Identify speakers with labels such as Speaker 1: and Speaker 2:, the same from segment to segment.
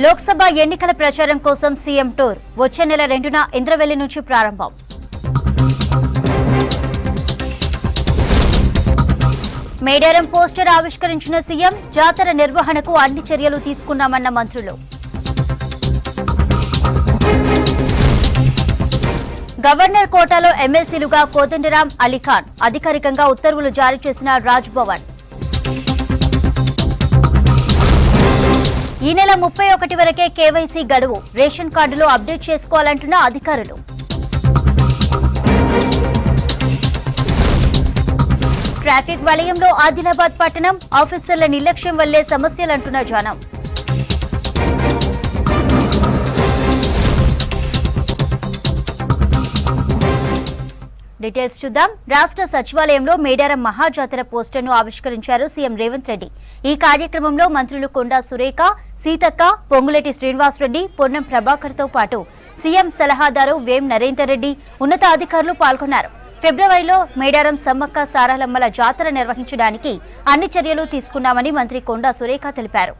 Speaker 1: లోక్సభ ఎన్నికల ప్రచారం కోసం సీఎం టూర్. వచ్చే నెల రెండున ఇంద్రవెల్లి నుంచి ప్రారంభం. మేడారం పోస్టర్ ఆవిష్కరించిన సీఎం జాతర నిర్వహణకు అన్ని చర్యలు తీసుకున్నామన్న మంత్రులు. గవర్నర్ కోటాలో ఎమ్మెల్సీలుగా కోదండరాం అలీఖాన్ అధికారికంగా ఉత్తర్వులు జారీ చేసిన రాజ్ ఈ నెల ముప్పై ఒకటి వరకే కేవైసీ గడువు. రేషన్ కార్డులో అప్డేట్ చేసుకోవాలంటున్న అధికారులు. ట్రాఫిక్ వలయంలో ఆదిలాబాద్ పట్టణం ఆఫీసర్ల నిర్లక్ష్యం వల్లే సమస్యలంటున్న జనం. డీటెయిల్స్ చూద్దాం. రాష్ట్ర సచివాలయంలో మేడారం మహాజాతర పోస్టర్ను ఆవిష్కరించారు సీఎం రేవంత్ రెడ్డి. ఈ కార్యక్రమంలో మంత్రులు కొండా సురేఖ సీతక్క పొంగులేటి శ్రీనివాసరెడ్డి పొన్నం ప్రభాకర్తో పాటు సీఎం సలహాదారు వేం నరేందర్ రెడ్డి ఉన్నతాధికారులు పాల్గొన్నారు. ఫిబ్రవరిలో మేడారం సమ్మక్క సారాలమ్మల జాతర నిర్వహించడానికి అన్ని చర్యలు తీసుకున్నామని మంత్రి కొండా సురేఖ తెలిపారు.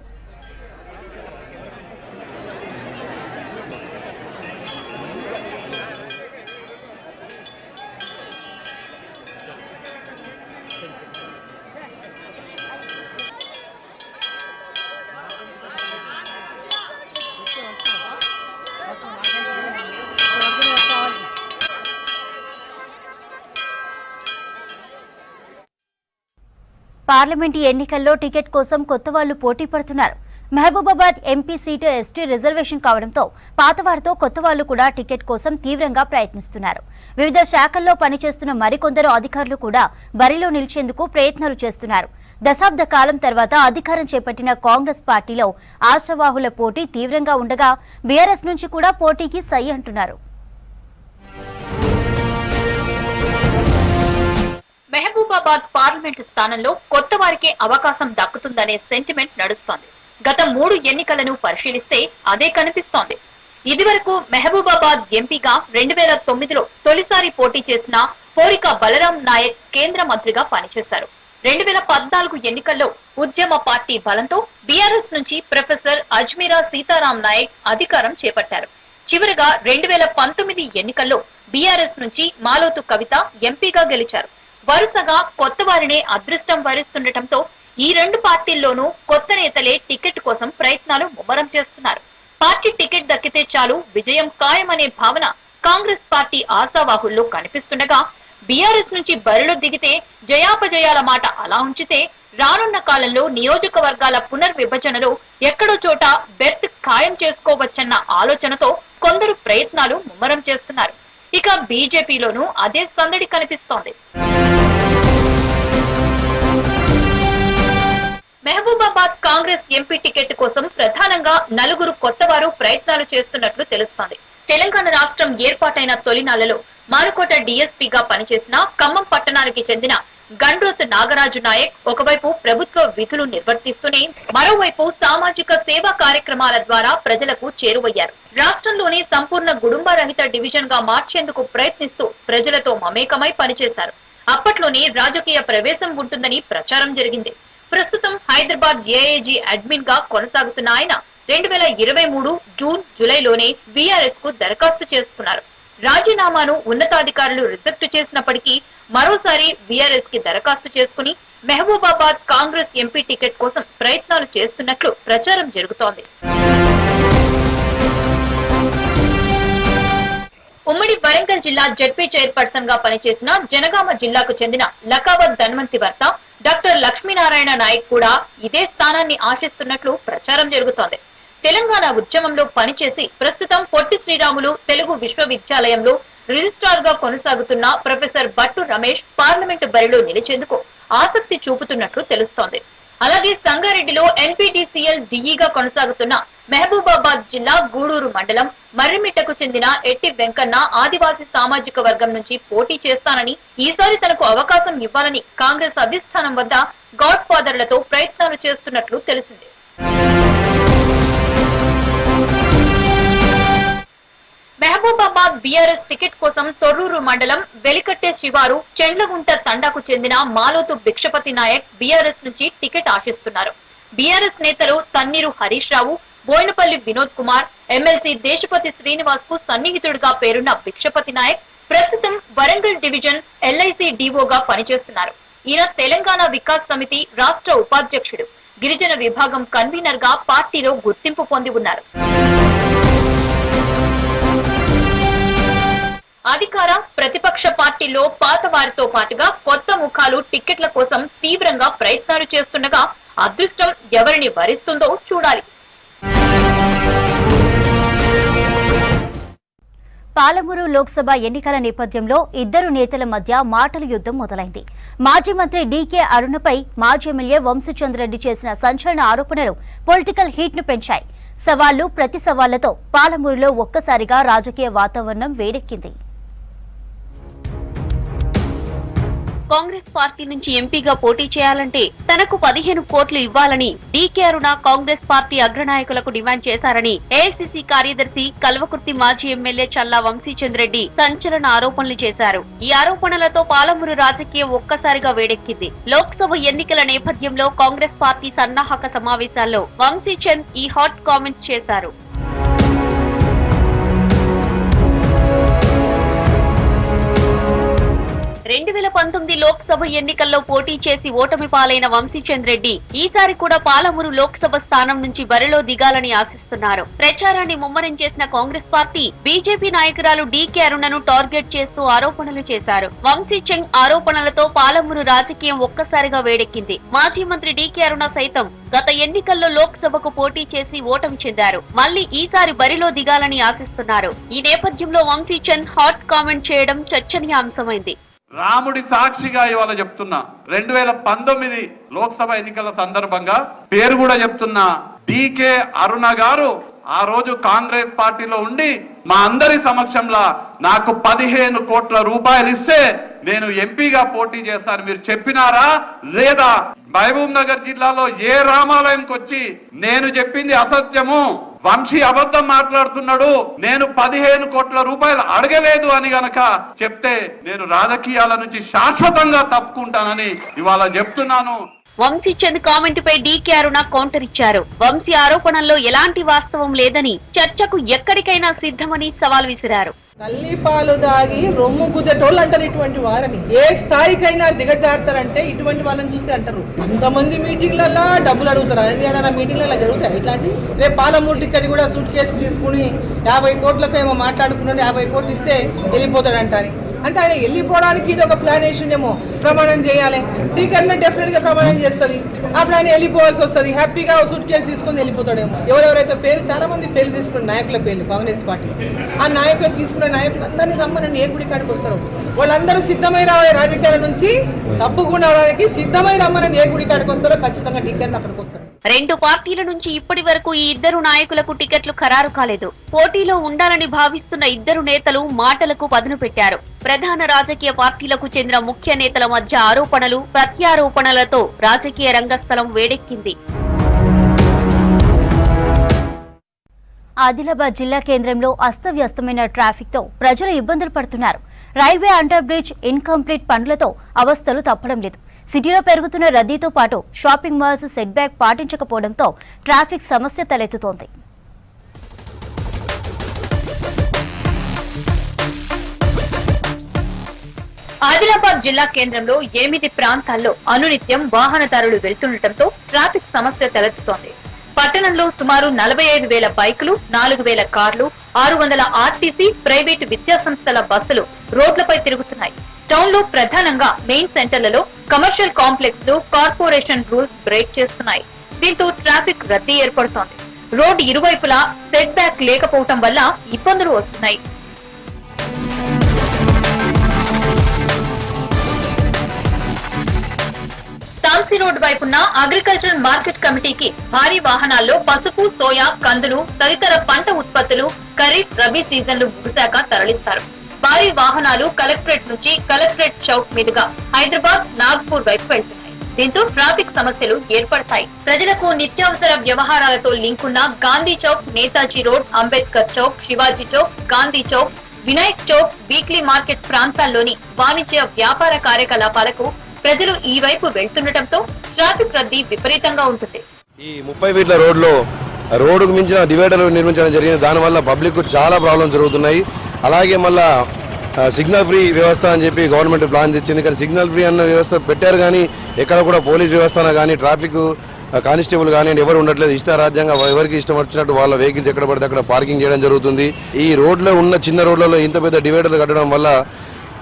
Speaker 1: పార్లమెంటు ఎన్నికల్లో టికెట్ కోసం కొత్త వాళ్ళు పోటీ పడుతున్నారు. Mahabubabad MP seat ST reservation కావడంతో పాతవారితో కొత్త వాళ్ళు కూడా టికెట్ కోసం తీవ్రంగా ప్రయత్నిస్తున్నారు. వివిధ శాఖల్లో పనిచేస్తున్న మరికొందరు అధికారులు కూడా బరిలో నిలిచేందుకు ప్రయత్నాలు చేస్తున్నారు. దశాబ్ద కాలం తర్వాత అధికారం చేపట్టిన కాంగ్రెస్ పార్టీలో ఆశావాహుల పోటీ తీవ్రంగా ఉండగా బీఆర్ఎస్ నుంచి కూడా పోటీకి సై అంటున్నారు.
Speaker 2: మహబూబాబాద్ పార్లమెంటు స్థానంలో కొత్త వారికే అవకాశం దక్కుతుందనే సెంటిమెంట్ నడుస్తోంది. గత మూడు ఎన్నికలను పరిశీలిస్తే అదే కనిపిస్తోంది. ఇదివరకు మహబూబాబాద్ ఎంపీగా రెండు వేల తొమ్మిదిలో తొలిసారి పోటీ చేసిన పోరిక బలరాం నాయక్ కేంద్ర మంత్రిగా పనిచేశారు. రెండు వేల పద్నాలుగు ఎన్నికల్లో ఉద్యమ పార్టీ బలంతో బీఆర్ఎస్ నుంచి ప్రొఫెసర్ అజ్మీరా సీతారాం నాయక్ అధికారం చేపట్టారు. చివరగా రెండు వేల పంతొమ్మిది ఎన్నికల్లో బీఆర్ఎస్ నుంచి మాలోతు కవిత ఎంపీగా గెలిచారు. వరుసగా కొత్త వారినే అదృష్టం వరిస్తుండటంతో ఈ రెండు పార్టీల్లోనూ కొత్త నేతలే టికెట్ కోసం ప్రయత్నాలు ముమ్మరం చేస్తున్నారు. పార్టీ టికెట్ దక్కితే చాలు విజయం ఖాయమనే భావన కాంగ్రెస్ పార్టీ ఆశావాహుల్లో కనిపిస్తుండగా బీఆర్ఎస్ నుంచి బరిలో దిగితే జయాపజయాల మాట అలా ఉంచితే రానున్న కాలంలో నియోజకవర్గాల పునర్విభజనలో ఎక్కడో చోట బెర్త్ ఖాయం చేసుకోవచ్చన్న ఆలోచనతో కొందరు ప్రయత్నాలు ముమ్మరం చేస్తున్నారు. ఇక బీజేపీలోనూ అదే సందడి కనిపిస్తోంది. మహబూబాబాద్ కాంగ్రెస్ ఎంపీ టికెట్ కోసం ప్రధానంగా నలుగురు కొత్తవారు ప్రయత్నాలు చేస్తున్నట్లు తెలుస్తోంది. తెలంగాణ రాష్ట్రం ఏర్పాటైన తొలినాళ్ళలో మారుకోట డీఎస్పీగా పనిచేసిన ఖమ్మం పట్టణానికి చెందిన గండ్రోత్ నాగరాజు నాయక్ ఒకవైపు ప్రభుత్వ విధులు నిర్వర్తిస్తూనే మరోవైపు సామాజిక సేవా కార్యక్రమాల ద్వారా ప్రజలకు చేరువయ్యారు. రాష్ట్రంలోని సంపూర్ణ గుడుంబరహిత డివిజన్గా మార్చేందుకు ప్రయత్నిస్తూ ప్రజలతో మమేకమై పనిచేశారు. అప్పట్లోనే రాజకీయ ప్రవేశం ఉంటుందని ప్రచారం జరిగింది. ప్రస్తుతం హైదరాబాద్ ఏఏజీ అడ్మిన్గా కొనసాగుతున్న ఆయన రెండు వేల ఇరవై మూడు జూన్ జూలైలోనే బీఆర్ఎస్కు దరఖాస్తు చేసుకున్నారు. రాజీనామాను ఉన్నతాధికారులు రిజెక్ట్ చేసినప్పటికీ మరోసారి బీఆర్ఎస్కి దరఖాస్తు చేసుకుని మహబూబాబాద్ కాంగ్రెస్ ఎంపీ టికెట్ కోసం ప్రయత్నాలు చేస్తున్నట్లు ప్రచారం జరుగుతోంది. ఉమ్మడి వరంగల్ జిల్లా జడ్పీ చైర్పర్సన్గా పనిచేసిన జనగామ జిల్లాకు చెందిన లకావత్ ధన్వంతి భర్త డాక్టర్ లక్ష్మీనారాయణ నాయక్ కూడా ఇదే స్థానాన్ని ఆశిస్తున్నట్లు ప్రచారం జరుగుతోంది. తెలంగాణ ఉద్యమంలో పనిచేసి ప్రస్తుతం పొట్టి శ్రీరాములు తెలుగు విశ్వవిద్యాలయంలో రిజిస్ట్రార్గా కొనసాగుతున్న ప్రొఫెసర్ భట్టు రమేష్ పార్లమెంటు బరిలో నిలిచేందుకు ఆసక్తి చూపుతున్నట్లు తెలుస్తోంది. అలాగే సంగారెడ్డిలో ఎన్పీటీసీఎల్ డిఈగా కొనసాగుతున్న మహబూబాబాద్ జిల్లా గూడూరు మండలం మర్రిమిట్టకు చెందిన ఎట్టి వెంకన్న ఆదివాసీ సామాజిక వర్గం నుంచి పోటీ చేస్తానని ఈసారి తనకు అవకాశం ఇవ్వాలని కాంగ్రెస్ అధిష్టానం వద్ద గాడ్ ఫాదర్లతో ప్రయత్నాలు చేస్తున్నట్లు తెలిసింది. మహబూబాబాద్ బీఆర్ఎస్ టికెట్ కోసం తొర్రూరు మండలం వెలికట్టే శివారు చెండ్లగుంట తండాకు చెందిన మాలోతు భిక్షపతి నాయక్ బీఆర్ఎస్ నుంచి టికెట్ ఆశిస్తున్నారు. బీఆర్ఎస్ నేతలు తన్నీరు హరీష్ రావు బోయినపల్లి వినోద్ కుమార్ ఎమ్మెల్సీ దేశపతి శ్రీనివాస్కు సన్నిహితుడిగా పేరున్న భిక్షపతి నాయక్ ప్రస్తుతం వరంగల్ డివిజన్ ఎల్ఐసి డివోగా పనిచేస్తున్నారు. ఈయన తెలంగాణ వికాస్ సమితి రాష్ట్ర ఉపాధ్యక్షుడు. గిరిజన విభాగం కన్వీనర్గా పార్టీలో గుర్తింపు పొంది ఉన్నారు. అధికార ప్రతిపక్ష పార్టీలో పాత వారితో పాటుగా కొత్త ముఖాలు టిక్కెట్ల కోసం తీవ్రంగా ప్రయత్నాలు చేస్తుండగా అదృష్టం ఎవరిని వరిస్తుందో చూడాలి.
Speaker 1: పాలమూరు లోక్సభ ఎన్నికల నేపథ్యంలో ఇద్దరు నేతల మధ్య మాటల యుద్ధం మొదలైంది. మాజీ మంత్రి డీకే అరుణపై మాజీ ఎమ్మెల్యే వంశీచంద్రెడ్డి చేసిన సంచలన ఆరోపణలు పొలిటికల్ హీట్ను పెంచాయి. సవాళ్ళు ప్రతి సవాళ్ళతో పాలమూరులో ఒక్కసారిగా రాజకీయ వాతావరణం వేడెక్కింది.
Speaker 3: కాంగ్రెస్ పార్టీ నుంచి ఎంపీగా పోటీ చేయాలంటే తనకు పదిహేను కోట్లు ఇవ్వాలని డీకే అరుణ కాంగ్రెస్ పార్టీ అగ్రనాయకులకు డిమాండ్ చేశారని ఏఐసిసి కార్యదర్శి కల్వకుర్తి మాజీ ఎమ్మెల్యే చల్లా వంశీచంద్రెడ్డి సంచలన ఆరోపణలు చేశారు. ఈ ఆరోపణలతో పాలమూరు రాజకీయం ఒక్కసారిగా వేడెక్కింది. లోక్సభ ఎన్నికల నేపథ్యంలో కాంగ్రెస్ పార్టీ సన్నాహక సమావేశాల్లో వంశీచంద్ ఈ హాట్ కామెంట్స్ చేశారు. రెండు వేల పంతొమ్మిది లోక్సభ ఎన్నికల్లో పోటీ చేసి ఓటమి పాలైన వంశీచంద్ రెడ్డి ఈసారి కూడా పాలమూరు లోక్సభ స్థానం నుంచి బరిలో దిగాలని ఆశిస్తున్నారు. ప్రచారాన్ని ముమ్మరం చేసిన కాంగ్రెస్ పార్టీ బీజేపీ నాయకురాలు డీకే అరుణను టార్గెట్ చేస్తూ ఆరోపణలు చేశారు. వంశీచంద్ ఆరోపణలతో పాలమూరు రాజకీయం ఒక్కసారిగా వేడెక్కింది. మాజీ మంత్రి డీకే అరుణ సైతం గత ఎన్నికల్లో లోక్సభకు పోటీ చేసి ఓటమి చెందారు. మళ్ళీ ఈసారి బరిలో దిగాలని ఆశిస్తున్నారు. ఈ నేపథ్యంలో వంశీచంద్ హాట్ కామెంట్ చేయడం చర్చనీయాంశమైంది.
Speaker 4: రాముడి సాక్షిగా ఇవాళ చెప్తున్నా. రెండు వేల పంతొమ్మిది లోక్సభ ఎన్నికల సందర్భంగా పేరు కూడా చెప్తున్నా. డికే అరుణ గారు ఆ రోజు కాంగ్రెస్ పార్టీలో ఉండి మా అందరి సమక్షంలో నాకు పదిహేను కోట్ల రూపాయలు ఇస్తే నేను ఎంపీగా పోటీ చేస్తాను. మీరు చెప్పినారా? లేదా మహబూబ్ నగర్ జిల్లాలో ఏ రామాలయంకి వచ్చి నేను చెప్పింది అసత్యము? వంశీ అబద్ధం మాట్లాడుతున్నాడు. నేను పదిహేను కోట్ల రూపాయలు అడగలేదు అని గనక చెప్తే నేను రాజకీయాల నుంచి శాశ్వతంగా తప్పుకుంటానని ఇవాళ చెప్తున్నాను.
Speaker 3: వంశీ చంద్ కామెంట్ పై డీకే అరుణ కౌంటర్ ఇచ్చారు. వంశీ ఆరోపణల్లో ఎలాంటి వాస్తవం లేదని చర్చకు ఎక్కడికైనా సిద్ధమని సవాల్ విసిరారు.
Speaker 5: తల్లి పాలు దాగి రొమ్ము గుద్దెటోళ్ళు అంటారు ఇటువంటి వారని ఏ స్థాయికైనా దిగజారుతారంటే ఇటువంటి వాళ్ళని చూసి అంటారు. అంతమంది మీటింగ్లలో డబ్బులు అడుగుతారు. అండి ఏదైనా మీటింగ్లలో జరుగుతాయి ఇట్లాంటి? రేపు పాలమూరు టికెట్ కూడా సూట్ కేసు తీసుకుని యాభై కోట్లకు ఏమో మాట్లాడుకున్నాడు యాభై కోట్లు ఇస్తే వెళ్ళిపోతాడంట అని. అంటే ఆయన వెళ్ళిపోవడానికి ఇది ఒక ప్లాన్ వేసిండేమో. ప్రమాణం చేయాలి. టీకర్మెంట్ డెఫినెట్గా ప్రమాణం చేస్తుంది. అప్పుడు ఆయన వెళ్ళిపోవాల్సి వస్తుంది. హ్యాపీగా సూట్ కేసు తీసుకొని వెళ్ళిపోతాడేమో. ఎవరెవరైతే పేరు చాలా మంది పేర్లు తీసుకున్న నాయకుల పేర్లు కాంగ్రెస్ పార్టీ. ఆ నాయకులు తీసుకున్న నాయకులు అందరినీ రమ్మని ఏ గుడి కాడికి వస్తారు వాళ్ళందరూ సిద్ధమై రావాలి రాజకీయాల నుంచి. తప్పుకుండా అవడానికి సిద్ధమై రమ్మని ఏ గుడి కాడికి వస్తారో ఖచ్చితంగా టీకెట్ అక్కడికి వస్తారు
Speaker 3: రెండు పార్టీల నుంచి ఇప్పటి వరకు ఈ ఇద్దరు నాయకులకు టికెట్లు ఖరారు కాలేదు. పోటీలో ఉండాలని భావిస్తున్న ఇద్దరు నేతలు మాటలకు పదును పెట్టారు. ప్రధాన రాజకీయ పార్టీలకు చెందిన ముఖ్య నేతల మధ్య ఆరోపణలు ప్రత్యారోపణలతో రాజకీయ రంగస్థలం వేడెక్కింది.
Speaker 1: ఆదిలాబాద్ జిల్లా కేంద్రంలో అస్తవ్యస్తమైన ట్రాఫిక్తో ప్రజలు ఇబ్బందులు పడుతున్నారు. రైల్వే అండర్ బ్రిడ్జ్ ఇన్కంప్లీట్ పనులతో అవస్థలు తప్పడం లేదు. సిటీలో పెరుగుతున్న రద్దీతో పాటు షాపింగ్ మాల్స్ సెట్ బ్యాక్ పాటించకపోవడంతో ట్రాఫిక్ సమస్య తలెత్తుతోంది.
Speaker 2: ఆదిలాబాద్ జిల్లా కేంద్రంలో ఎనిమిది ప్రాంతాల్లో అనునిత్యం వాహనదారులు వెళ్తుండటంతో ట్రాఫిక్ సమస్య తలెత్తుతోంది. పట్టణంలో సుమారు నలభై ఐదు వేల బైకులు నాలుగు వేల కార్లు ఆరు వందల ఆర్టీసీ ప్రైవేటు విద్యాసంస్థల బస్సులు రోడ్లపై తిరుగుతున్నాయి. టౌన్లో ప్రధానంగా మెయిన్ సెంటర్లలో కమర్షియల్ కాంప్లెక్స్లు కార్పొరేషన్ రూల్స్ బ్రేక్ చేస్తున్నాయి. దీంతో ట్రాఫిక్ రద్దీ ఏర్పడుతోంది. రోడ్ ఇరువైపులా సెట్ బ్యాక్ లేకపోవటం వల్ల ఇబ్బందులు వస్తున్నాయి. తాంసీ రోడ్ వైపున్న అగ్రికల్చరల్ మార్కెట్ కమిటీకి భారీ వాహనాల్లో పసుపు సోయా కందులు తదితర పంట ఉత్పత్తులు ఖరీఫ్ రబీ సీజన్లు ముగిశాక తరలిస్తారు. భారీ వాహనాలు కలెక్టరేట్ నుంచి కలెక్టరేట్ చౌక్ మీదుగా హైదరాబాద్ నాగ్పూర్ వైపు వెళ్తున్నాయి. దీంతో ట్రాఫిక్ సమస్యలు ఏర్పడతాయి. ప్రజలకు నిత్యావసర వ్యవహారాలతో లింక్ ఉన్న Gandhi Chowk Netaji road Ambedkar Chowk Shivaji Chowk Gandhi Chowk Vinayak Chowk weekly market ప్రాంతాల్లోని వాణిజ్య వ్యాపార కార్యకలాపాలకు ప్రజలు ఈ వైపు వెళ్తుండటంతో ట్రాఫిక్ రద్దీ విపరీతంగా ఉంటుంది.
Speaker 6: ఈ ముప్పై ఫీట్ల రోడ్లో రోడ్డుకు మించిన డివైడర్లు నిర్మించడం జరిగింది. దానివల్ల పబ్లిక్ చాలా ప్రాబ్లమ్స్ జరుగుతున్నాయి. అలాగే మళ్ళా సిగ్నల్ ఫ్రీ వ్యవస్థ అని చెప్పి గవర్నమెంట్ ప్లాన్ తెచ్చింది. కానీ సిగ్నల్ ఫ్రీ అన్న వ్యవస్థ పెట్టారు కానీ ఎక్కడ కూడా పోలీస్ వ్యవస్థన కానీ ట్రాఫిక్ కానిస్టేబుల్ కానీ ఎవరు ఉండట్లేదు. ఇష్టారాజ్యంగా ఎవరికి ఇష్టం వచ్చినట్టు వాళ్ళ వెహికల్స్ ఎక్కడ పడితే అక్కడ పార్కింగ్ చేయడం జరుగుతుంది. ఈ రోడ్లో ఉన్న చిన్న రోడ్లలో ఇంత పెద్ద డివైడర్లు కట్టడం వల్ల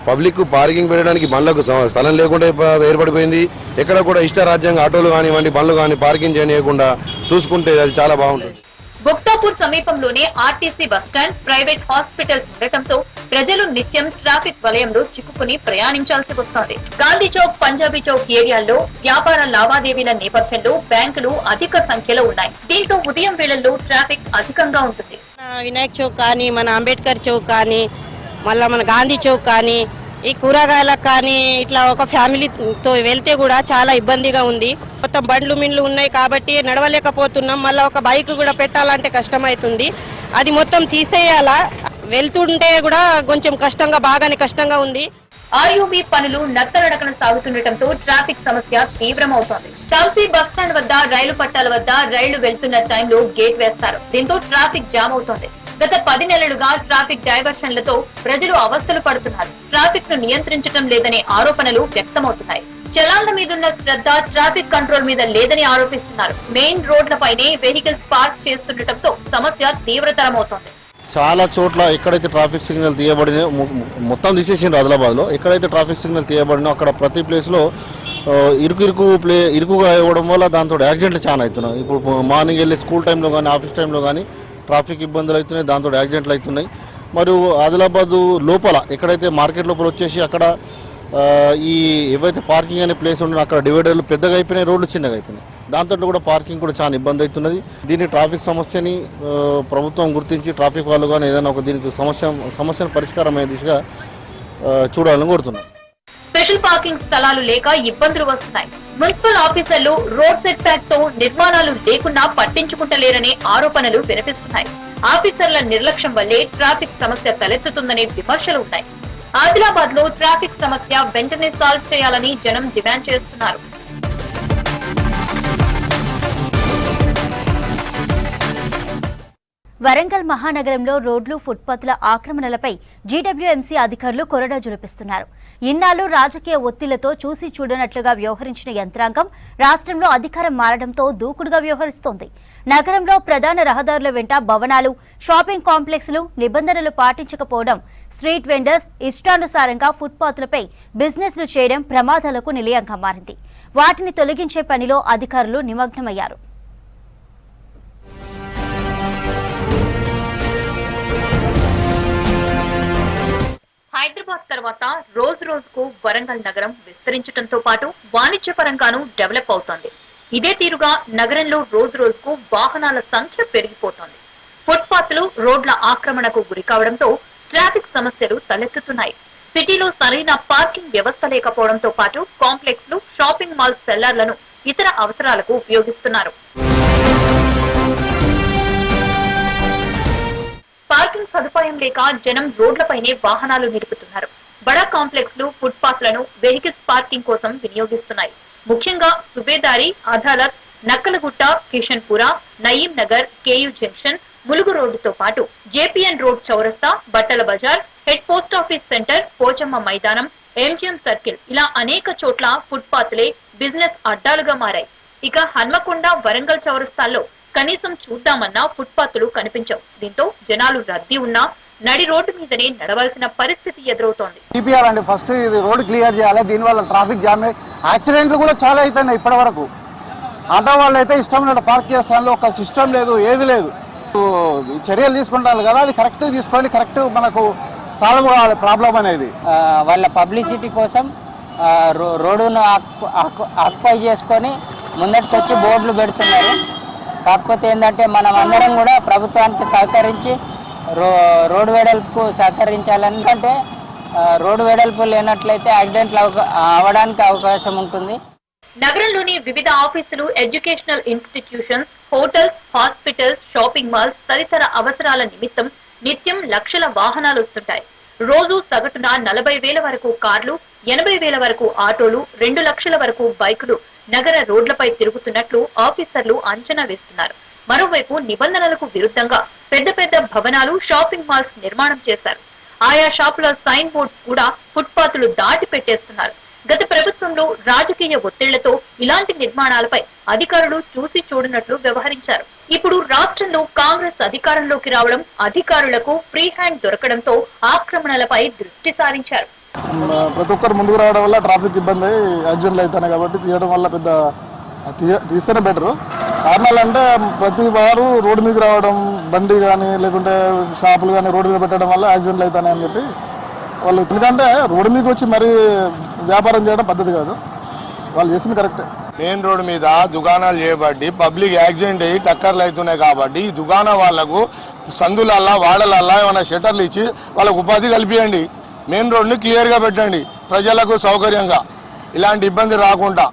Speaker 6: పబ్లిక్ పార్కింగ్ పెట్టడానికి బండ్లకు స్థలం లేకుండా ఏర్పడిపోయింది. ఎక్కడ కూడా ఇష్టారాజ్యంగా ఆటోలు కానివ్వండి బండ్లు కానీ పార్కింగ్ చేయనీయకుండా చూసుకుంటే అది చాలా బాగుంటుంది.
Speaker 2: బుక్తాపూర్ సమీపంలోనే ఆర్టీసీ బస్టాండ్ ప్రైవేట్ హాస్పిటల్స్ ఉండటంతో ప్రజలు నిత్యం ట్రాఫిక్ వలయంలో చిక్కుకుని ప్రయాణించాల్సి వస్తోంది. గాంధీ చౌక్ పంజాబీ చౌక్ ఏరియాల్లో వ్యాపార లావాదేవీల నేపథ్యంలో బ్యాంకులు అధిక సంఖ్యలో ఉన్నాయి. దీంతో ఉదయం వేళల్లో ట్రాఫిక్ అధికంగా ఉంటుంది.
Speaker 7: మన వినాయక్ చౌక్ కానీ మన అంబేద్కర్ చౌక్ కానీ మళ్ళీ మన గాంధీ చౌక్ కానీ ఈ కూరగాయలకు కానీ ఇట్లా ఒక ఫ్యామిలీతో వెళ్తే కూడా చాలా ఇబ్బందిగా ఉంది. మొత్తం బండ్లు మిండ్లు ఉన్నాయి కాబట్టి నడవలేకపోతున్నాం. మళ్ళీ ఒక బైక్ కూడా పెట్టాలంటే కష్టమవుతుంది అది మొత్తం తీసేయాలా? వెళ్తుంటే కూడా కొంచెం కష్టంగా బాగానే కష్టంగా ఉంది.
Speaker 2: ఆర్యూబీ పనులు నత్తనడకన సాగుతుండటంతో ట్రాఫిక్ సమస్య తీవ్రమవుతోంది. తాంసీ బస్టాండ్ వద్ద రైలు పట్టాల వద్ద రైళ్ళు వెళ్తున్న టైంలో గేట్ వేస్తారు. దీంతో ట్రాఫిక్ జామ్ అవుతోంది. గత పది నెలలుగా ట్రాఫిక్ డైవర్షన్లతో ప్రజలు అవస్థలు పడుతున్నారు. ట్రాఫిక్ను నియంత్రించడం లేదనే ఆరోపణలు వ్యక్తమవుతున్నాయి. చలాన్ల మీదున్న శ్రద్ధ ట్రాఫిక్ కంట్రోల్ మీద లేదని ఆరోపిస్తున్నారు. మెయిన్ రోడ్లపైనే వెహికల్స్ పార్క్ చేస్తుండటంతో సమస్య తీవ్రతరమవుతోంది.
Speaker 8: చాలా చోట్ల ఎక్కడైతే ట్రాఫిక్ సిగ్నల్ తీయబడిన మొత్తం తీసేసిండ్రు ఆదిలాబాద్లో. ఎక్కడైతే ట్రాఫిక్ సిగ్నల్ తీయబడినో అక్కడ ప్రతి ప్లేస్లో ఆ, ఇరుకు ఇరుకు ప్లే ఇరుకుగా ఇవ్వడం వల్ల దాంతో యాక్సిడెంట్లు చాలా అవుతున్నాయి. ఇప్పుడు మార్నింగ్ వెళ్ళి స్కూల్ టైంలో కానీ ఆఫీస్ టైంలో కానీ ట్రాఫిక్ ఇబ్బందులు అవుతున్నాయి దాంతో యాక్సిడెంట్లు అవుతున్నాయి. మరియు ఆదిలాబాదు లోపల ఎక్కడైతే మార్కెట్ లోపల వచ్చేసి అక్కడ ఈ ఏవైతే పార్కింగ్ అనే ప్లేస్ ఉండో అక్కడ డివైడర్లు పెద్దగా అయిపోయినాయి రోడ్లు చిన్నగా అయిపోయినాయి. దాంతో కూడా పార్కింగ్ కూడా చాలా ఇబ్బంది అవుతున్నది. దీని ట్రాఫిక్ సమస్యని ప్రభుత్వం గుర్తించి ట్రాఫిక్ వాళ్ళు కానీ ఏదైనా ఒక దీనికి సమస్య సమస్యను పరిష్కారం అయ్యే దిశగా చూడాలని కోరుతున్నాం.
Speaker 2: స్పెషల్ పార్కింగ్ స్థలాలు లేక ఇబ్బందులు వస్తున్నాయి. మున్సిపల్ ఆఫీసర్లు రోడ్ సెట్ బ్యాక్తో నిర్మాణాలు లేకుండా పట్టించుకుంటలేరనే ఆరోపణలు వినిపిస్తున్నాయి. ఆఫీసర్ల నిర్లక్ష్యం వల్లే ట్రాఫిక్ సమస్య తలెత్తుతుందనే విమర్శలు ఉన్నాయి. ఆదిలాబాద్లో ట్రాఫిక్ సమస్య వెంటనే సాల్వ్ చేయాలని జనం డిమాండ్ చేస్తున్నారు.
Speaker 1: వరంగల్ మహానగరంలో రోడ్లు ఫుట్పాత్ల ఆక్రమణలపై జీడబ్ల్యూఎంసీ అధికారులు కొరడా జులిపిస్తున్నారు. ఇన్నాళ్ళు రాజకీయ ఒత్తిళ్ళతో చూసి చూడనట్లుగా వ్యవహరించిన యంత్రాంగం రాష్ట్రంలో అధికారం మారడంతో దూకుడుగా వ్యవహరిస్తోంది. నగరంలో ప్రధాన రహదారుల వెంట భవనాలు షాపింగ్ కాంప్లెక్స్లు నిబంధనలు పాటించకపోవడం స్ట్రీట్ వెండర్స్ ఇష్టానుసారంగా ఫుట్పాత్లపై బిజినెస్లు చేయడం ప్రమాదాలకు నిలయంగా మారింది. వాటిని తొలగించే పనిలో అధికారులు నిమగ్నమయ్యారు.
Speaker 2: హైదరాబాద్ తర్వాత రోజు రోజుకు వరంగల్ నగరం విస్తరించడంతో పాటు వాణిజ్య పరంగానూ డెవలప్ అవుతోంది. ఇదే తీరుగా నగరంలో రోజు రోజుకు వాహనాల సంఖ్య పెరిగిపోతోంది. ఫుట్పాత్లు రోడ్ల ఆక్రమణకు గురి కావడంతో ట్రాఫిక్ సమస్యలు తలెత్తుతున్నాయి. సిటీలో సరైన పార్కింగ్ వ్యవస్థ లేకపోవడంతో పాటు కాంప్లెక్స్లు షాపింగ్ మాల్ సెల్లర్లను ఇతర అవసరాలకు ఉపయోగిస్తున్నారు. పార్కింగ్ సదుపాయం లేక జనం రోడ్లపైనే వాహనాలు నిలుపుతున్నారు. బడా కాంప్లెక్స్లు ఫుట్పాత్లను వెహికల్స్ పార్కింగ్ కోసం వినియోగిస్తున్నాయి. ముఖ్యంగా సుబేదారి అదాలత్ నక్కలగుట్ట కిషన్పుర నయీం నగర్ కేయు జంక్షన్ ములుగు రోడ్డుతో పాటు జేపీఎన్ రోడ్ చౌరస్తా బట్టల Bazar head post office centre Pochamma Maidanam MGM circle ఇలా అనేక చోట్ల ఫుట్పాత్లే బిజినెస్ అడ్డాలుగా మారాయి. ఇక హన్మకొండ వరంగల్ చౌరస్తాల్లో కనీసం చూద్దామన్నా ఫుట్పాత్లు కనిపించవు. దీంతో జనాలు రద్దీ ఉన్నా నడి రోడ్డు మీదనే నడవాల్సిన పరిస్థితి ఎదురవుతోంది.
Speaker 9: తీపియాలండి ఫస్ట్ ఇది రోడ్ క్లియర్ చేయాలి దీనివల్ల ట్రాఫిక్ జామ్ యాక్సిడెంట్లు కూడా చాలా అవుతున్నాయి ఇప్పటి వరకు ఆటో వాళ్ళు అయితే ఇష్టం లేదు పార్క్ చేస్తాను ఒక సిస్టమ్ లేదు ఏది లేదు. ఈ చర్యలు తీసుకుంటారు కదా అది కరెక్ట్ తీసుకొని కరెక్ట్ మనకు సాల్వ్ కావాలి ప్రాబ్లం అనేది.
Speaker 10: వాళ్ళ పబ్లిసిటీ కోసం రోడ్డును ఆక్యు- ఆక్యు- ఆక్యుపై చేసుకొని ముందటికి వచ్చి బోర్డులు పెడుతున్నారు. కాకపోతే ఏంటంటే మనం అందరం కూడా ప్రభుత్వానికి సహకరించి రో రోడ్డు వెడల్పుకు సహకరించాలని ఎందుకంటే రోడ్డు వెడల్పు లేనట్లయితే యాక్సిడెంట్లు అవడానికి అవకాశం ఉంటుంది.
Speaker 2: నగరంలోని వివిధ ఆఫీసులు educational institutions hotels hospitals shopping malls తదితర అవసరాల నిమిత్తం నిత్యం లక్షల వాహనాలు వస్తుంటాయి. రోజు సగటున నలభై వేల వరకు కార్లు ఎనభై వేల వరకు ఆటోలు రెండు లక్షల వరకు బైకులు నగర రోడ్లపై తిరుగుతున్నట్లు ఆఫీసర్లు అంచనా వేస్తున్నారు. మరోవైపు నిబంధనలకు విరుద్ధంగా పెద్ద పెద్ద భవనాలు షాపింగ్ మాల్స్ నిర్మాణం చేశారు. ఆయా షాపుల సైన్ బోర్డ్స్ కూడా ఫుట్పాత్లు దాటి పెట్టేస్తున్నారు. గత ప్రభుత్వంలో రాజకీయ ఒత్తిళ్ళతో ఇలాంటి నిర్మాణాలపై అధికారులు చూసి చూడనట్లు వ్యవహరించారు. ఇప్పుడు రాష్ట్రంలో కాంగ్రెస్ అధికారంలోకి రావడం అధికారులకు ఫ్రీ హ్యాండ్ దొరకడంతో ఆక్రమణలపై దృష్టి సారించారు.
Speaker 11: ప్రతి ఒక్కరు ముందుకు రావడం వల్ల ట్రాఫిక్ ఇబ్బంది యాక్సిడెంట్లు అవుతున్నాయి కాబట్టి తీయడం వల్ల పెద్ద తీయ- తీస్తేనే బెటర్ కారణాలు అంటే ప్రతి వారు రోడ్డు మీదకి రావడం బండి కానీ లేకుంటే షాపులు కానీ రోడ్డు మీద పెట్టడం వల్ల యాక్సిడెంట్లు అవుతాయి అని చెప్పి వాళ్ళు ఎందుకంటే రోడ్డు మీదకి వచ్చి మరీ వ్యాపారం చేయడం పద్ధతి కాదు. వాళ్ళు చేసింది కరెక్టే
Speaker 12: మెయిన్ రోడ్డు మీద దుకాణాలు చేయబట్టి పబ్లిక్ యాక్సిడెంట్ అయ్యి టక్కర్లు అవుతున్నాయి కాబట్టి ఈ దుకాణ వాళ్ళకు సందులల్లా వాడలల్లా ఏమైనా షట్టర్లు ఇచ్చి వాళ్ళకు ఉపాధి కల్పించండి మెయిన్ రోడ్ని క్లియర్గా పెట్టండి. ప్రజలకు సౌకర్యంగా. ఇలాంటి ఇబ్బంది రాకుండా.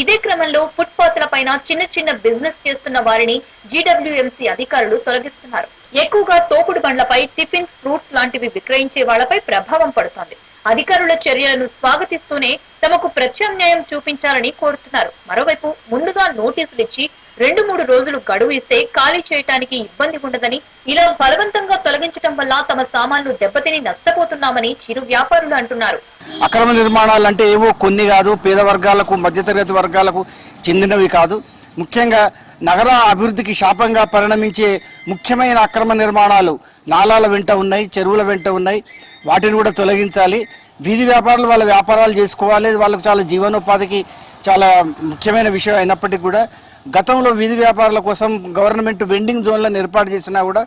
Speaker 2: ఇదే క్రమంలో ఫుట్పాత్ల పైన చిన్న చిన్న బిజినెస్ చేస్తున్న వారిని జీడబ్ల్యూఎంసీ అధికారులు తొలగిస్తున్నారు. ఎక్కువగా తోపుడు బండ్లపై టిఫిన్స్ ఫ్రూట్స్ లాంటివి విక్రయించే వాళ్ళపై ప్రభావం పడుతోంది. అధికారుల చర్యలను స్వాగతిస్తూనే తమకు ప్రత్యామ్నాయం చూపించాలని కోరుతున్నారు. మరోవైపు ముందుగా నోటీసులు ఇచ్చి రెండు మూడు రోజులు గడువు ఇస్తే ఖాళీ చేయటానికి ఇబ్బంది ఉండదని ఇలా బలవంతంగా తొలగించడం వల్ల తమ సామాన్లు దెబ్బతిని నష్టపోతున్నామని చిరు వ్యాపారులు అంటున్నారు.
Speaker 13: అక్రమ నిర్మాణాలు అంటే ఏవో కొన్ని కాదు పేద వర్గాలకు మధ్యతరగతి వర్గాలకు చెందినవి కాదు. ముఖ్యంగా నగర అభివృద్ధికి శాపంగా పరిణమించే ముఖ్యమైన అక్రమ నిర్మాణాలు నాలాల వెంట ఉన్నాయి చెరువుల వెంట ఉన్నాయి. వాటిని కూడా తొలగించాలి. వీధి వ్యాపారులు వాళ్ళ వ్యాపారాలు చేసుకోవాలి. వాళ్ళకు చాలా జీవనోపాధికి చాలా ముఖ్యమైన విషయం అయినప్పటికీ కూడా గతంలో వీధి వ్యాపారుల కోసం గవర్నమెంట్ వెండింగ్ జోన్లను ఏర్పాటు చేసినా కూడా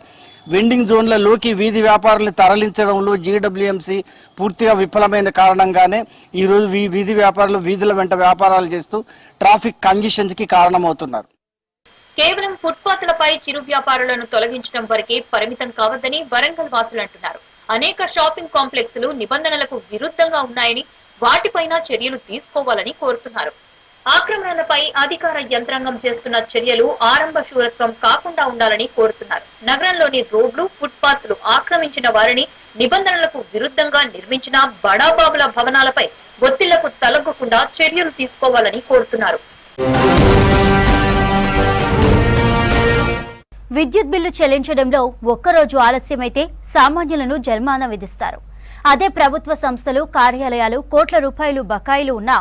Speaker 13: వెండింగ్ జోన్లలోకి వీధి వ్యాపారులను తరలించడంలో జీడబ్ల్యూఎంసీ పూర్తిగా విఫలమైన కారణంగానే ఈరోజు వీ వీధి వ్యాపారులు వీధుల వెంట వ్యాపారాలు చేస్తూ ట్రాఫిక్ కంజెషన్స్కి కారణమవుతున్నారు.
Speaker 2: కేవలం ఫుట్పాత్లపై చిరు వ్యాపారులను తొలగించడం వరకే పరిమితం కావద్దని వరంగల్ వాసులు అంటున్నారు. అనేక షాపింగ్ కాంప్లెక్స్లు నిబంధనలకు విరుద్ధంగా ఉన్నాయని వాటిపైన చర్యలు తీసుకోవాలని కోరుతున్నారు. ఆక్రమణలపై అధికార యంత్రాంగం చేస్తున్న చర్యలు ఆరంభ శూరత్వం కాకుండా ఉండాలని కోరుతున్నారు. నగరంలోని రోడ్లు ఫుట్పాత్లు ఆక్రమించిన వారిని నిబంధనలకు విరుద్ధంగా నిర్మించిన బడాబాబుల భవనాలపై ఒత్తిళ్ళకు తలగ్గకుండా చర్యలు తీసుకోవాలని కోరుతున్నారు.
Speaker 1: విద్యుత్ బిల్లు చెల్లించడంలో ఒక్కరోజు ఆలస్యమైతే సామాన్యులను జరిమానా విధిస్తారు. అదే ప్రభుత్వ సంస్థలు కార్యాలయాలు కోట్ల రూపాయలు బకాయిలు ఉన్న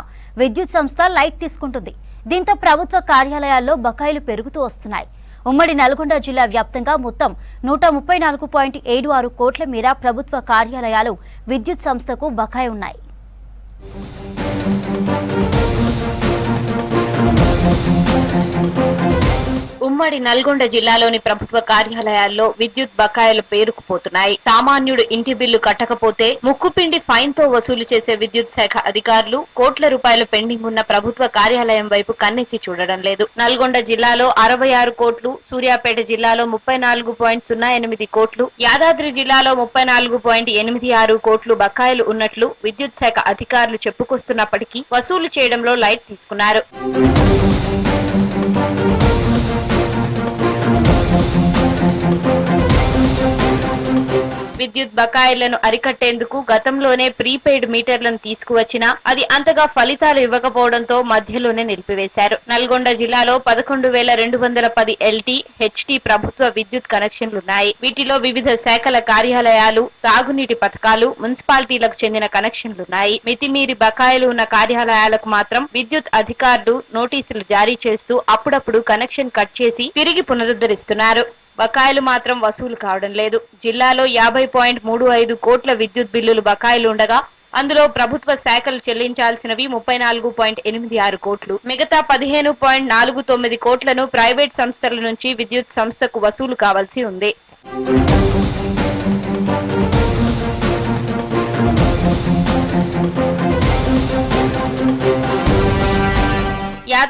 Speaker 1: విద్యుత్ సంస్థ లైట్ తీసుకుంటుంది. దీంతో ప్రభుత్వ కార్యాలయాల్లో బకాయిలు పెరుగుతూ వస్తున్నాయి. ఉమ్మడి నల్గొండ జిల్లా వ్యాప్తంగా మొత్తం నూట ముప్పై నాలుగు పాయింట్ ఏడు ఆరు కోట్ల మేర ప్రభుత్వ కార్యాలయాలు విద్యుత్ సంస్థకు బకాయి ఉన్నాయి.
Speaker 14: ఉమ్మడి నల్గొండ జిల్లాలోని ప్రభుత్వ కార్యాలయాల్లో విద్యుత్ బకాయిలు పేరుకుపోతున్నాయి. సామాన్యుడు ఇంటి బిల్లు కట్టకపోతే ముక్కుపిండి ఫైన్తో వసూలు చేసే విద్యుత్ శాఖ అధికారులు కోట్ల రూపాయలు పెండింగ్ ఉన్న ప్రభుత్వ కార్యాలయం వైపు కన్నెత్తి చూడడం లేదు. నల్గొండ జిల్లాలో అరవై ఆరు కోట్లు సూర్యాపేట జిల్లాలో ముప్పై నాలుగు పాయింట్ సున్నా ఎనిమిది కోట్లు యాదాద్రి జిల్లాలో ముప్పై నాలుగు పాయింట్ ఎనిమిది ఆరు కోట్లు బకాయిలు ఉన్నట్లు విద్యుత్ శాఖ అధికారులు చెప్పుకొస్తున్నప్పటికీ వసూలు చేయడంలో లైట్ తీసుకున్నారు. విద్యుత్ బకాయిలను అరికట్టేందుకు గతంలోనే ప్రీపెయిడ్ మీటర్లను తీసుకువచ్చినా అది అంతగా ఫలితాలు ఇవ్వకపోవడంతో మధ్యలోనే నిలిపివేశారు. నల్గొండ జిల్లాలో పదకొండు వేల రెండు వందల పది ఎల్టీ హెచ్టీ ప్రభుత్వ విద్యుత్ కనెక్షన్లున్నాయి. వీటిలో వివిధ శాఖల కార్యాలయాలు తాగునీటి పథకాలు మున్సిపాలిటీలకు చెందిన కనెక్షన్లున్నాయి. మితిమీరి బకాయిలు ఉన్న కార్యాలయాలకు మాత్రం విద్యుత్ అధికారులు నోటీసులు జారీ చేస్తూ అప్పుడప్పుడు కనెక్షన్ కట్ చేసి తిరిగి పునరుద్ధరిస్తున్నారు. బకాయిలు మాత్రం వసూలు కావడం లేదు. జిల్లాలో యాభై పాయింట్ మూడు ఐదు కోట్ల విద్యుత్ బిల్లులు బకాయిలు ఉండగా అందులో ప్రభుత్వ శాఖలు చెల్లించాల్సినవి ముప్పై నాలుగు పాయింట్ ఎనిమిది ఆరు కోట్లు. మిగతా పదిహేను పాయింట్ నాలుగు తొమ్మిది కోట్లను ప్రైవేట్ సంస్థల నుంచి విద్యుత్ సంస్థకు వసూలు కావాల్సి ఉంది.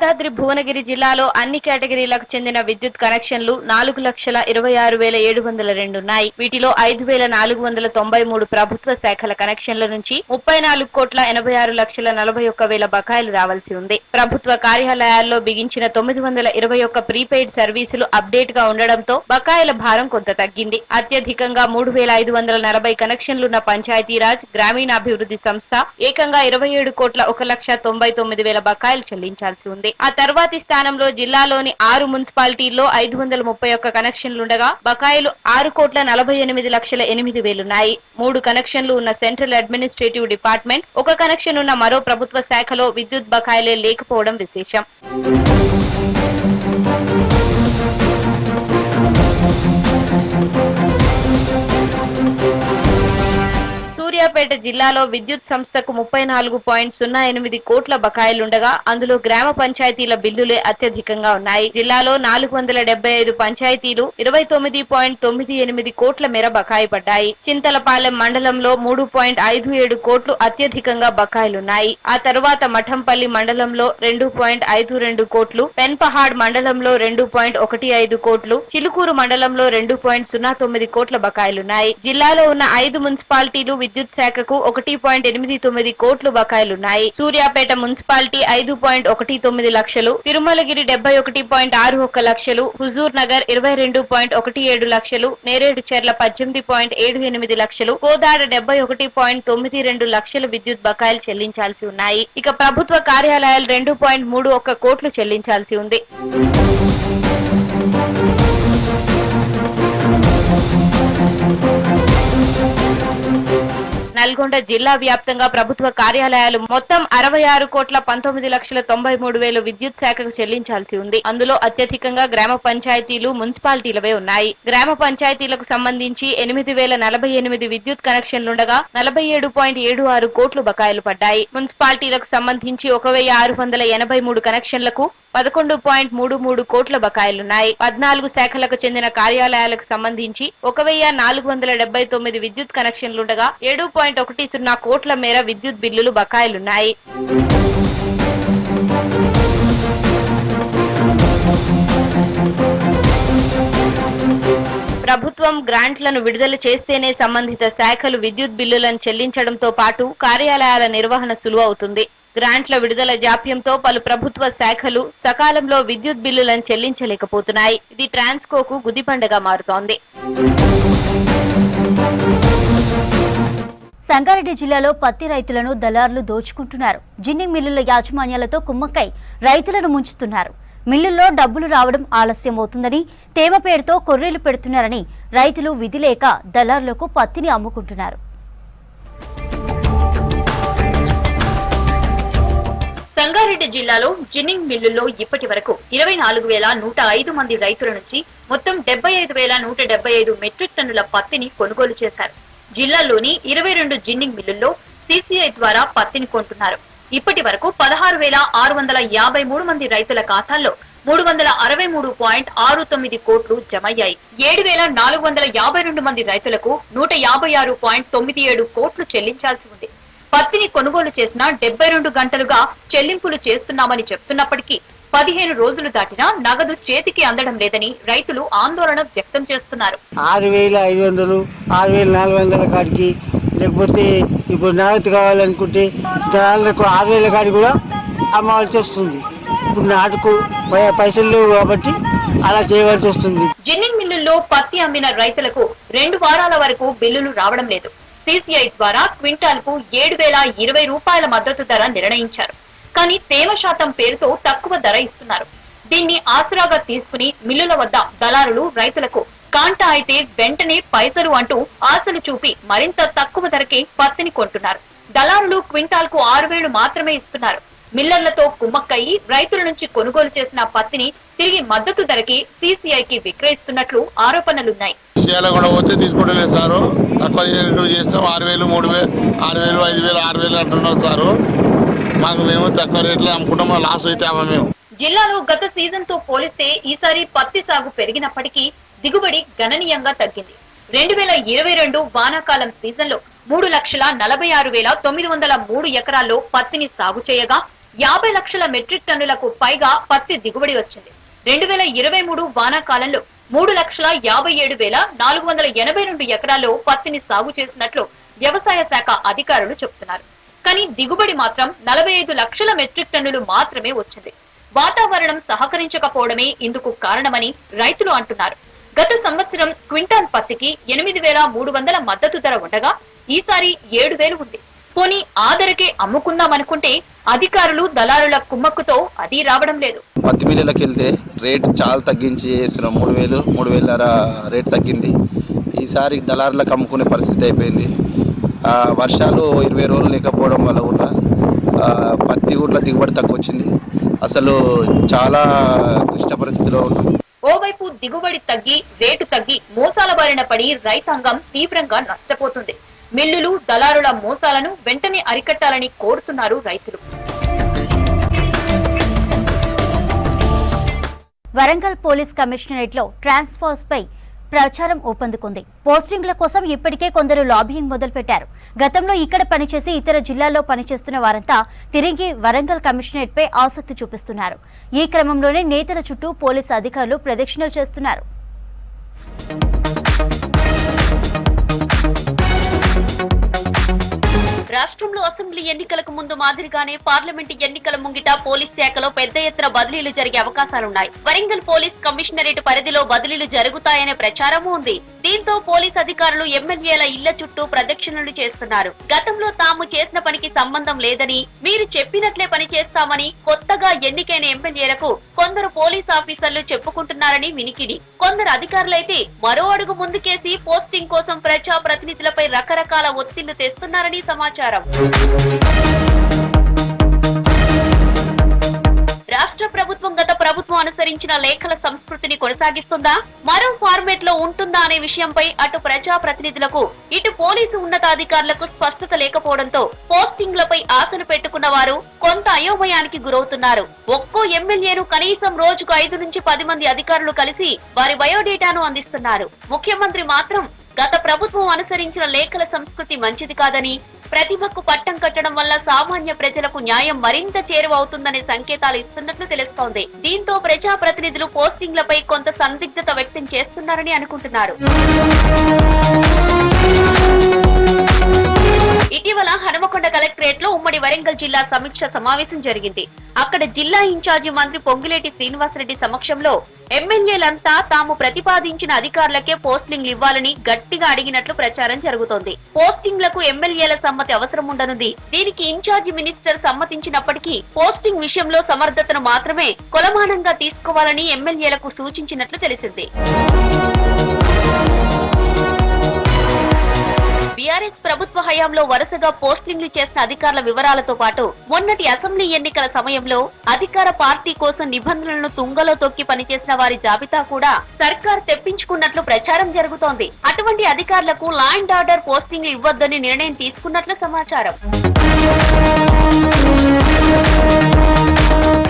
Speaker 14: యాదాద్రి భువనగిరి జిల్లాలో అన్ని కేటగిరీలకు చెందిన విద్యుత్ కనెక్షన్లు నాలుగు లక్షల ఇరవై ఆరు వేల ఏడు వందల రెండు ఉన్నాయి. వీటిలో ఐదు వేల నాలుగు వందల తొంభై మూడు ప్రభుత్వ శాఖల కనెక్షన్ల నుంచి ముప్పై నాలుగు కోట్ల ఎనభై ఆరు లక్షల నలభై ఒక్క వేల బకాయిలు రావాల్సి ఉంది. ప్రభుత్వ కార్యాలయాల్లో బిగించిన తొమ్మిది వందల ఇరవై ఒక్క ప్రీపెయిడ్ సర్వీసులు అప్డేట్గా ఉండడంతో బకాయిల భారం కొంత తగ్గింది. అత్యధికంగా మూడు వేల ఐదు వందల నలభై కనెక్షన్లున్న పంచాయతీరాజ్ గ్రామీణాభివృద్ధి సంస్థ ఏకంగా ఇరవై ఏడు కోట్ల ఒక లక్ష తొంభై తొమ్మిది వేల బకాయిలు చెల్లించాల్సి ఉంది. ఆ తర్వాతి స్థానంలో జిల్లాలోని ఆరు మున్సిపాలిటీల్లో ఐదు వందల ముప్పై ఒక్క కనెక్షన్లుండగా బకాయిలు ఆరు కోట్ల నలభై ఎనిమిది లక్షల ఎనిమిది వేలున్నాయి. మూడు కనెక్షన్లు ఉన్న సెంట్రల్ అడ్మినిస్ట్రేటివ్ డిపార్ట్మెంట్ ఒక కనెక్షన్ ఉన్న మరో ప్రభుత్వ శాఖలో విద్యుత్ బకాయిలే లేకపోవడం విశేషం. సూర్యాపేట జిల్లాలో విద్యుత్ సంస్థకు ముప్పై నాలుగు పాయింట్ సున్నా ఎనిమిది కోట్ల బకాయిలుండగా అందులో గ్రామ పంచాయతీల బిల్లులే అత్యధికంగా ఉన్నాయి. జిల్లాలో నాలుగు వందల డెబ్బై ఐదు పంచాయతీలు ఇరవై తొమ్మిది పాయింట్ తొమ్మిది ఎనిమిది కోట్ల మేర బకాయి పడ్డాయి చింతలపాలెం మండలంలో మూడు పాయింట్ ఐదు ఏడు కోట్లు అత్యధికంగా బకాయిలున్నాయి. ఆ తర్వాత మఠంపల్లి మండలంలో రెండు పాయింట్ ఐదు రెండు కోట్లు పెన్పహాడ్ మండలంలో రెండు పాయింట్ ఒకటి ఐదు కోట్లు చిలుకూరు మండలంలో రెండు పాయింట్ సున్నా తొమ్మిది కోట్ల బకాయిలున్నాయి. జిల్లాలో ఉన్న ఐదు మున్సిపాలిటీలు విద్యుత్ శాఖకు ఒకటి పాయింట్ ఎనిమిది తొమ్మిది కోట్లు బకాయిలున్నాయి. సూర్యాపేట మున్సిపాలిటీ ఐదు పాయింట్ ఒకటి తొమ్మిది లక్షలు తిరుమలగిరి డెబ్బై ఒకటి పాయింట్ ఆరు ఒక్క లక్షలు హుజూర్ నగర్ ఇరవై రెండు పాయింట్ ఒకటి ఏడు లక్షలు నేరేడు చెర్ల పద్దెనిమిది పాయింట్ ఏడు ఎనిమిది లక్షలు కోదాడ డెబ్బై ఒకటి పాయింట్ తొమ్మిది రెండు లక్షలు విద్యుత్ బకాయిలు చెల్లించాల్సి ఉన్నాయి. ఇక ప్రభుత్వ కార్యాలయాలు రెండు పాయింట్ మూడు ఒక్క కోట్లు చెల్లించాల్సి ఉంది. నల్గొండ జిల్లా వ్యాప్తంగా ప్రభుత్వ కార్యాలయాలు మొత్తం అరవై ఆరు కోట్ల పంతొమ్మిది లక్షల తొంభై మూడు వేలు విద్యుత్ శాఖకు చెల్లించాల్సి ఉంది. అందులో అత్యధికంగా గ్రామ పంచాయతీలు మున్సిపాలిటీలవే ఉన్నాయి. గ్రామ పంచాయతీలకు సంబంధించి ఎనిమిది వేల నలభై ఎనిమిది విద్యుత్ కనెక్షన్లుండగా నలభై ఏడు పాయింట్ ఏడు ఆరు కోట్లు బకాయిలు పడ్డాయి. మున్సిపాలిటీలకు సంబంధించి ఒక వెయ్యి ఆరు వందల ఎనభై మూడు కనెక్షన్లకు పదకొండు పాయింట్ మూడు మూడు కోట్ల బకాయిలున్నాయి. పద్నాలుగు శాఖలకు చెందిన కార్యాలయాలకు సంబంధించి ఒక వెయ్యి నాలుగు వందల డెబ్బై తొమ్మిది విద్యుత్ కనెక్షన్లుండగా ఏడు పాయింట్ ఒకటి సున్నా కోట్ల మేర విద్యుత్ బిల్లులు బకాయిలున్నాయి. ప్రభుత్వం గ్రాంట్లను విడుదల చేస్తేనే సంబంధిత శాఖలు విద్యుత్ బిల్లులను చెల్లించడంతో పాటు కార్యాలయాల నిర్వహణ సులువవుతుంది. గ్రాంట్ల విడుదల జాప్యంతో పలు ప్రభుత్వ శాఖలు సకాలంలో విద్యుత్ బిల్లులను చెల్లించలేకపోతున్నాయి. ఇది ట్రాన్స్కోకు గుదిపండగా మారుతోంది.
Speaker 1: సంగారెడ్డి జిల్లాలో పత్తి రైతులను దళారులు దోచుకుంటున్నారు. జిన్నింగ్ మిల్లుల యాజమాన్యాలతో కుమ్మక్కై రైతులను ముంచుతున్నారు. మిల్లుల్లో డబ్బులు రావడం ఆలస్యం అవుతుందని తేమ పేరుతో కొర్రీలు పెడుతున్నారని రైతులు విధి లేక దళారులకు పత్తిని అమ్ముకుంటున్నారు.
Speaker 2: సంగారెడ్డి జిల్లాలో జిన్నింగ్ మిల్లుల్లో ఇప్పటి వరకు ఇరవై నాలుగు వేల నూట ఐదు మంది రైతుల నుంచి మొత్తం డెబ్బై ఐదు వేల నూట డెబ్బై ఐదు మెట్రిక్ టన్నుల పత్తిని కొనుగోలు చేశారు. జిల్లాలోని ఇరవై రెండు జిన్నింగ్ మిల్లుల్లో సీసీఐ ద్వారా పత్తిని కొంటున్నారు. ఇప్పటి వరకు పదహారు వేల ఆరు వందల యాభై మూడు మంది రైతుల ఖాతాల్లో మూడు వందల అరవై మూడు పాయింట్ ఆరు తొమ్మిది కోట్లు జమయ్యాయి. ఏడు వేల నాలుగు వందల యాభై రెండు మంది రైతులకు నూట యాభై ఆరు పాయింట్ తొమ్మిది ఏడు కోట్లు చెల్లించాల్సి ఉంది. పత్తిని కొనుగోలు చేసిన డెబ్బై రెండు గంటలుగా చెల్లింపులు చేస్తున్నామని చెప్తున్నప్పటికీ పదిహేను రోజులు దాటినా నగదు చేతికి అందడం లేదని రైతులు ఆందోళన వ్యక్తం చేస్తున్నారు.
Speaker 15: ఆరు వేల ఐదు వందలు ఆరు వేల నాలుగు వందల కాడికి లేకపోతే ఇప్పుడు నగదు కావాలనుకుంటే ఆరు వేల కాడికి కూడా అమ్మవలసి వస్తుంది. ఇప్పుడు నాటుకు పైసలు లేవు కాబట్టి అలా చేయవలసి వస్తుంది.
Speaker 2: జిన్నింగ్ మిల్లుల్లో పత్తి అమ్మిన రైతులకు రెండు వారాల వరకు బిల్లులు రావడం లేదు. సీసీఐ ద్వారా క్వింటాల్కు ఏడు వేల ఇరవై రూపాయల మద్దతు ధర నిర్ణయించారు. కానీ తేమ శాతం పేరుతో తక్కువ ధర ఇస్తున్నారు. దీన్ని ఆసరాగా తీసుకుని మిల్లుల వద్ద దళారులు రైతులకు కాంటా అయితే వెంటనే పైసలు అంటూ ఆశలు చూపి మరింత తక్కువ ధరకే పత్తిని కొంటున్నారు. దళారులు క్వింటాల్కు ఆరు వేలు మాత్రమే ఇస్తున్నారు. మిల్లర్లతో కుమ్మక్కయి రైతుల నుంచి కొనుగోలు చేసిన పత్తిని తిరిగి మద్దతు ధరకి సీసీఐకి విక్రయిస్తున్నట్లు ఆరోపణలున్నాయి.
Speaker 16: కూడా వచ్చి తీసుకోవట్లేదు సారు. తక్కువ చేస్తాం. ఆరు వేలు మూడు వేలు ఆరు వేలు ఐదు వేలు ఆరు వేలు అంటున్నారు సారు. మాకు మేము తక్కువ రేట్లో అమ్ముకుంటాం లాస్ అయితే మేము.
Speaker 2: జిల్లాలో గత సీజన్తో పోలిస్తే ఈసారి పత్తి సాగు పెరిగినప్పటికీ దిగుబడి గణనీయంగా తగ్గింది. రెండు వేల ఇరవై రెండు వానాకాలం సీజన్లో మూడు లక్షల నలభై ఆరు వేల తొమ్మిది వందల మూడు ఎకరాల్లో పత్తిని సాగు చేయగా యాభై లక్షల మెట్రిక్ టన్నులకు పైగా పత్తి దిగుబడి వచ్చింది. రెండు వేల ఇరవై మూడు వానాకాలంలో మూడు లక్షల యాభై ఏడు వేల నాలుగు వందల ఎనభై రెండు ఎకరాల్లో పత్తిని సాగు చేసినట్లు వ్యవసాయ శాఖ అధికారులు చెబుతున్నారు కానీ దిగుబడి మాత్రం నలభై ఐదు లక్షల మెట్రిక్ టన్నులు మాత్రమే వచ్చింది. వాతావరణం సహకరించకపోవడమే ఇందుకు కారణమని రైతులు అంటున్నారు. గత సంవత్సరం క్వింటాల్ పత్తికి ఎనిమిది వేల మూడు వందల మద్దతు ధర ఉండగా ఈసారి ఏడు వేలు ఉంది. పోనీ ఆ ధరకే అమ్ముకుందామనుకుంటే అధికారులు దళారుల కుమ్మక్కుతో అది రావడం లేదు.
Speaker 17: పత్తి మిల్లులకు వెళ్తే రేటు చాలా తగ్గించి వేసిన మూడు వేలు మూడు వేల రేటు తగ్గింది. ఈసారి దళారులకు అమ్ముకునే పరిస్థితి అయిపోయింది. వర్షాలు ఇరవై రోజులు లేకపోవడం వల్ల కూడా ఆ, పత్తి కూడా దిగుబడి తక్కువ వచ్చింది అసలు చాలా క్లిష్ట పరిస్థితిలో ఉన్నాం.
Speaker 2: ఓవైపు దిగుబడి తగ్గి రేటు తగ్గి మోసాల బారిన పడి రైతాంగం తీవ్రంగా నష్టపోతుంది. మిల్లులు దళారుల మోసాలను వెంటనే అరికట్టాలని కోరుతున్నారు రైతులు.
Speaker 1: వరంగల్ పోలీస్ కమిషనరేట్లో ట్రాన్స్ఫర్స్ పై ప్రచారం ఊపందుకుంది. పోస్టింగ్ల కోసం ఇప్పటికే కొందరు లాబింగ్ మొదలుపెట్టారు. గతంలో ఇక్కడ పనిచేసి ఇతర జిల్లాల్లో పనిచేస్తున్న వారంతా తిరిగి వరంగల్ కమిషనరేట్ పై ఆసక్తి చూపిస్తున్నారు. ఈ క్రమంలోనే నేతల చుట్టూ పోలీసు అధికారులు ప్రదక్షిణలు చేస్తున్నారు.
Speaker 3: రాష్ట్రంలో అసెంబ్లీ ఎన్నికలకు ముందు మాదిరిగానే పార్లమెంటు ఎన్నికల ముంగిట పోలీస్ శాఖలో పెద్ద ఎత్తున బదిలీలు జరిగే అవకాశాలున్నాయి. వరంగల్ పోలీస్ కమిషనరేట్ పరిధిలో బదిలీలు జరుగుతాయనే ప్రచారమూ ఉంది. దీంతో పోలీస్ అధికారులు ఎమ్మెల్యేల ఇళ్ళ చుట్టూ ప్రదక్షిణలు చేస్తున్నారు. గతంలో తాము చేసిన పనికి సంబంధం లేదని మీరు చెప్పినట్లే పని చేస్తామని కొత్తగా ఎన్నికైన ఎమ్మెల్యేలకు కొందరు పోలీస్ ఆఫీసర్లు చెప్పుకుంటున్నారని వినికిడి. కొందరు అధికారులైతే మరో అడుగు ముందుకేసి పోస్టింగ్ కోసం ప్రజా ప్రతినిధులపై రకరకాల ఒత్తిళ్ళు తెస్తున్నారని సమాచారం. రాష్ట్ర ప్రభుత్వం గత ప్రభుత్వం అనుసరించిన లేఖల సంస్కృతిని కొనసాగిస్తుందా? మరో ఫార్మేట్లో ఉంటుందా అనే విషయంపై అటు ప్రజా ప్రతినిధులకు ఇటు పోలీసు ఉన్నతాధికారులకు స్పష్టత లేకపోవడంతో పోస్టింగ్లపై ఆశలు పెట్టుకున్న వారు కొంత అయోమయానికి గురవుతున్నారు. ఒక్కో ఎమ్మెల్యేను కనీసం రోజుకు ఐదు నుంచి పది మంది అధికారులు కలిసి వారి బయోడేటాను అందిస్తున్నారు. ముఖ్యమంత్రి మాత్రం గత ప్రభుత్వం అనుసరించిన లేఖల సంస్కృతి మంచిది కాదని ప్రతిభకు పట్టం కట్టడం వల్ల సామాన్య ప్రజలకు న్యాయం మరింత చేరువవుతుందనే సంకేతాలు ఇస్తున్నట్లు తెలుస్తోంది. దీంతో ప్రజా ప్రతినిధులు పోస్టింగ్లపై కొంత సందిగ్ధత వ్యక్తం చేస్తున్నారని అనుకుంటున్నారు. ఇటీవల హనుమకొండ కలెక్టరేట్లో ఉమ్మడి వరంగల్ జిల్లా సమీక్ష సమావేశం జరిగింది. అక్కడ జిల్లా ఇన్ఛార్జి మంత్రి పొంగిలేటి శ్రీనివాసరెడ్డి సమక్షంలో ఎమ్మెల్యేలంతా తాము ప్రతిపాదించిన అధికారులకే పోస్టింగ్లు ఇవ్వాలని గట్టిగా అడిగినట్లు ప్రచారం జరుగుతోంది. పోస్టింగ్లకు ఎమ్మెల్యేల సమ్మతి అవసరం ఉండనుంది. దీనికి ఇన్ఛార్జి మినిస్టర్ సమ్మతించినప్పటికీ పోస్టింగ్ విషయంలో సమర్థతను మాత్రమే కొలమానంగా తీసుకోవాలని ఎమ్మెల్యేలకు సూచించినట్లు తెలిసింది. బీఆర్ఎస్ ప్రభుత్వ హయాంలో వరుసగా పోస్టింగ్లు చేసిన అధికారుల వివరాలతో పాటు మొన్నటి అసెంబ్లీ ఎన్నికల సమయంలో అధికార పార్టీ కోసం నిబంధనలను తుంగలో తొక్కి పనిచేసిన వారి జాబితా కూడా సర్కార్ తెప్పించుకున్నట్లు ప్రచారం జరుగుతోంది. అటువంటి అధికారులకు లా అండ్ ఆర్డర్ పోస్టింగ్లు ఇవ్వొద్దని నిర్ణయం తీసుకున్నట్లు సమాచారం.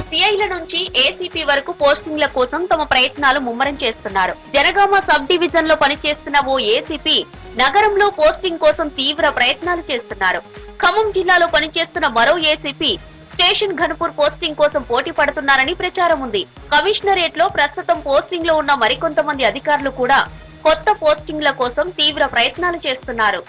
Speaker 3: సిఐల నుంచి ఏసీపీ వరకు పోస్టింగ్ల కోసం తమ ప్రయత్నాలు ముమ్మరం చేస్తున్నారు. జనగామ సబ్ డివిజన్లో పనిచేస్తున్న ఓ ఏసీపీ నగరంలో పోస్టింగ్ కోసం తీవ్ర ప్రయత్నాలు చేస్తున్నారు. ఖమ్మం జిల్లాలో పనిచేస్తున్న మరో ఏసీపీ స్టేషన్ ఘనపూర్ పోస్టింగ్ కోసం పోటీ పడుతున్నారని ప్రచారం ఉంది. కమిషనరేట్లో ప్రస్తుతం పోస్టింగ్లో ఉన్న మరికొంతమంది అధికారులు కూడా కొత్త పోస్టింగ్ల కోసం తీవ్ర ప్రయత్నాలు చేస్తున్నారు.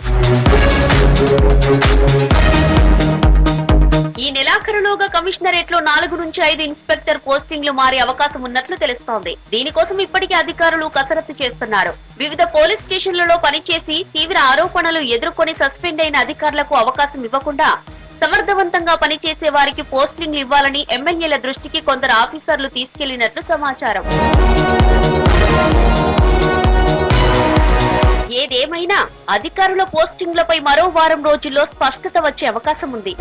Speaker 3: ఈ నెలాఖరులోగా కమిషనరేట్లో నాలుగు నుంచి ఐదు ఇన్స్పెక్టర్ పోస్టింగ్లు మారే అవకాశం ఉన్నట్లు తెలుస్తోంది. దీనికోసం ఇప్పటికే అధికారులు కసరత్తు చేస్తున్నారు. వివిధ పోలీస్ స్టేషన్లలో పనిచేసి తీవ్ర ఆరోపణలు ఎదుర్కొని సస్పెండ్ అయిన అధికారులకు అవకాశం ఇవ్వకుండా సమర్థవంతంగా పనిచేసే వారికి పోస్టింగ్లు ఇవ్వాలని ఎమ్మెల్యేల దృష్టికి కొందరు ఆఫీసర్లు తీసుకెళ్ళినట్లు సమాచారం. ఏదేమైనా అధికారుల పోస్టింగ్లపై మరో వారం రోజుల్లో స్పష్టత వచ్చే అవకాశం ఉంది.